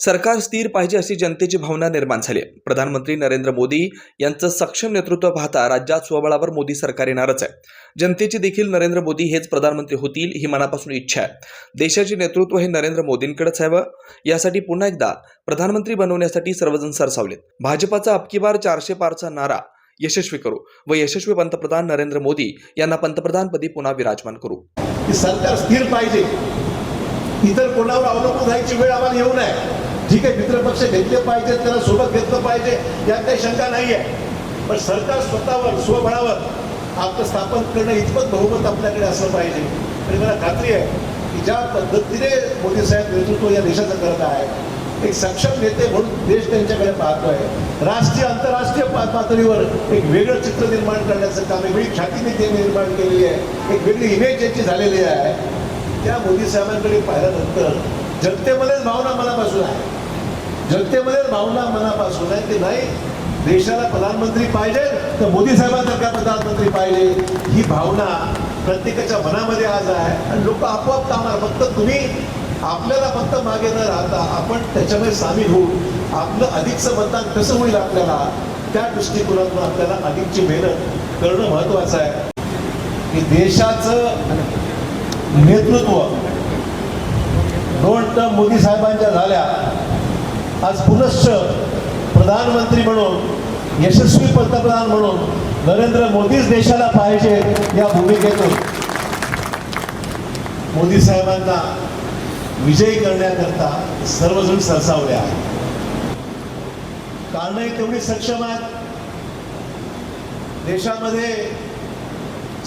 सरकार स्थिर पाहिजे अशी जनतेची भावना निर्माण झाली आहे. प्रधानमंत्री नरेंद्र मोदी यांचं सक्षम नेतृत्व पाहता राज्यात स्वबळावर मोदी सरकार येणारच आहे. जनतेची देखील नरेंद्र मोदी हेच प्रधानमंत्री होतील ही मनापासून इच्छा आहे. देशाचे नेतृत्व हे नरेंद्र मोदींकडेच हवं यासाठी पुन्हा एकदा प्रधानमंत्री बनवण्यासाठी सर्वजण सरसावलेत. भाजपाचा अबकी बार चारशे पारचा नारा यशस्वी करू व यशस्वी पंतप्रधान नरेंद्र मोदी यांना पंतप्रधानपदी पुन्हा विराजमान करू. सरकार स्थिर पाहिजे. इतर कोणावर अवलंबून राहायची वेळ आम्हाला येऊ नये. ठीक आहे मित्रपक्ष घेतले पाहिजे त्याला सोबत घेतलं पाहिजे यात काही शंका नाही आहे पण सरकार स्वतःवर स्वबळावर आपलं स्थापन करणं इतपत बहुमत आपल्याकडे असलं पाहिजे. आणि मला खात्री आहे की ज्या पद्धतीने मोदी साहेब नेतृत्व या देशाचं करत आहे एक सक्षम नेते म्हणून देश त्यांच्याकडे पाहतोय. राष्ट्रीय आंतरराष्ट्रीय पातळीवर एक वेगळं चित्र निर्माण करण्याचं काम एक वेगळी ख्याती ते निर्माण केलेली आहे. एक वेगळी इमेज त्यांची झालेली आहे. त्या मोदी साहेबांकडे पाहिल्यानंतर जनतेमध्येच भावना मनापासून आहे. जनतेमध्येच भावना मनापासून आहे की नाही देशाला प्रधानमंत्री पाहिजे तर मोदी साहेबांसारखा प्रधानमंत्री पाहिजे. ही भावना प्रत्येकाच्या मनामध्ये आज आहे. आणि लोक आपोआप कामणार फक्त तुम्ही आपल्याला फक्त मागे न राहता आपण त्याच्यामध्ये सामील होऊ. आपलं अधिकचं मतदान कसं होईल आपल्याला त्या दृष्टिकोनातून आपल्याला अधिकची मेहनत करणं महत्वाचं आहे. की देशाचं नेतृत्व दोन मोदी साहेबांच्या झाल्या. आज पुनश्च प्रधानमंत्री म्हणून यशस्वी पंतप्रधान म्हणून नरेंद्र मोदीच देशाला पाहिजे या भूमिकेतून. मोदी साहेबांना विजयी करण्याकरता सर्वजण सरसावले आहेत. कारणही तेवढी सक्षम आहेत. देशामध्ये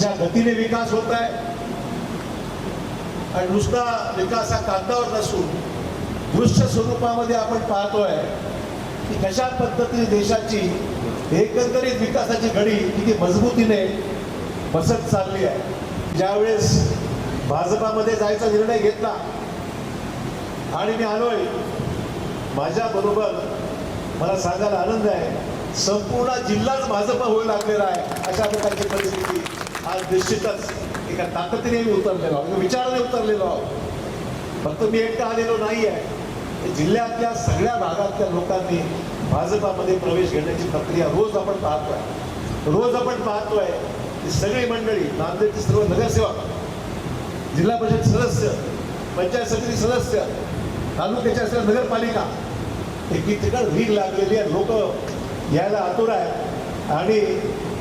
ज्या गतीने विकास होत आहे आणि नुसता विकास हा कागदावर नसून दृश्य स्वरूपामध्ये आपण पाहतोय की कशा पद्धतीने देशाची एकंदरीत विकासाची घडी किती मजबूतीने बसत चालली आहे. ज्यावेळेस भाजपामध्ये जायचा निर्णय घेतला आणि मी आलोय माझ्याबरोबर मला सांगायला आनंद आहे संपूर्ण जिल्हाच भाजपा होऊ लागलेला आहे अशा प्रकारची परिस्थिती आज निश्चितच एका ताकदीने मी उतरलेलो आहोत विचाराने उतरलेलो आहोत. फक्त मी एकटा आलेलो नाही आहे. जिल्ह्यातल्या सगळ्या भागातल्या लोकांनी भाजपामध्ये प्रवेश घेण्याची प्रक्रिया रोज आपण पाहतोय. रोज आपण पाहतोय की सगळी मंडळी नांदेडचे सर्व नगरसेवक जिल्हा परिषद सदस्य पंचायत समिती सदस्य तालुक्याच्या असलेल्या नगरपालिका एकीकडे रीग लागलेली आहे. लोक यायला आतुर आहे आणि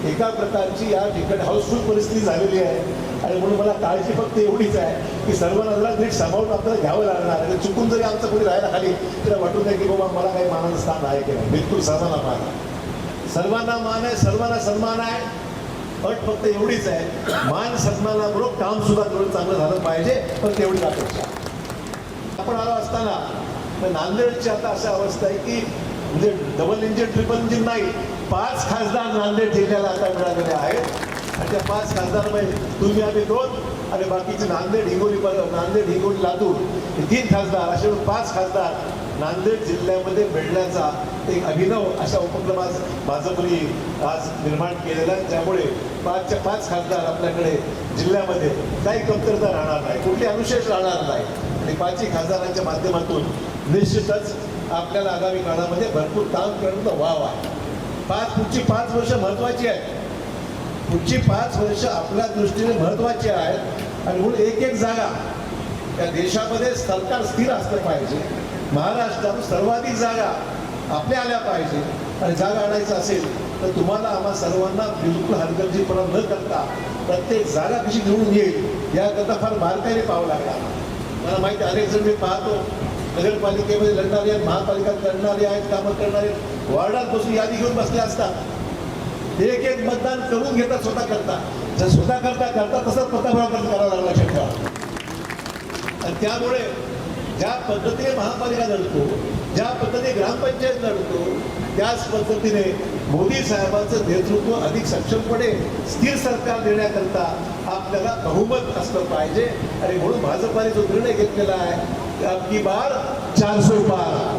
एका प्रकारची या ठिकाणी हाऊसफुल परिस्थिती झालेली आहे. आणि म्हणून मला काळजी फक्त एवढीच आहे की सर्व जरा नीट सांभाळून आपल्याला घ्यावं लागणार आणि चुकून जरी आमचं कोणी राहायला खाली तर वाटून नाही की बाबा मला काही मानाचं स्थान आहे की नाही. बिलकुल सर्वांना मान आहे. सर्वांना मान आहे सर्वांना सन्मान आहे. अट फक्त एवढीच आहे. मान सन्मानाबरोबर काम सुद्धा तेवढं चांगलं झालं पाहिजे. पण तेवढीच अपेक्षा आपण आलो असताना तर नांदेडची आता अशी अवस्था आहे की म्हणजे डबल इंजिन ट्रिपल इंजिन नाही. पाच खासदार नांदेड जिल्ह्याला आता मिळालेले आहेत. आणि त्या पाच खासदारमध्ये तुम्ही आम्ही दोन आणि बाकीचे नांदेड हिंगोली नांदेड हिंगोली लातूर हे तीन खासदार असे पाच खासदार नांदेड जिल्ह्यामध्ये मिळण्याचा एक अभिनव अशा उपक्रम आज भाजपने आज निर्माण केलेला आहे. त्यामुळे पाचच्या पाच खासदार आपल्याकडे जिल्ह्यामध्ये काही कमतरता राहणार नाही कुठली अनुशेष राहणार नाही. आणि पाचही खासदारांच्या माध्यमातून निश्चितच आपल्याला आगामी काळामध्ये भरपूर काम करणं वाव आहे. पाच पुढची पाच वर्ष महत्वाची आहेत. पुढची पाच वर्ष आपल्या दृष्टीने महत्वाची आहेत. आणि म्हणून एक एक जागा त्या देशामध्ये सरकार स्थिर असलं पाहिजे. महाराष्ट्रात सर्वाधिक जागा आपल्या आल्या पाहिजे. आणि जागा आणायचं असेल तर तुम्हाला आम्हा सर्वांना बिलकुल हलगर्जीपणा न करता प्रत्येक जागा कशी घेऊन येईल याकरता फार बारकाईने पाहावं लागला मला माहिती अनेक जण मी पाहतो. नगरपालिकेमध्ये लढणारे आहेत महापालिकात लढणारे आहेत कामं करणारे आहेत. वॉर्डात बसून यादी घेऊन बसले असतात. एक एक मतदान करून घेतात स्वतः करता. जर स्वतः करता करता तसंच पत्ताबरोबर करावं लागला लक्षात ठेवा आणि त्यामुळे ज्या पद्धतीने महापालिका लढतो ज्या पद्धतीने ग्रामपंचायत लढतो त्याच पद्धतीने मोदी साहेबांचं नेतृत्व अधिक सक्षमपणे स्थिर सरकार देण्याकरता आपल्याला बहुमत असलं पाहिजे. आणि म्हणून भाजपाने जो निर्णय घेतलेला आहे की बार चारशे पार.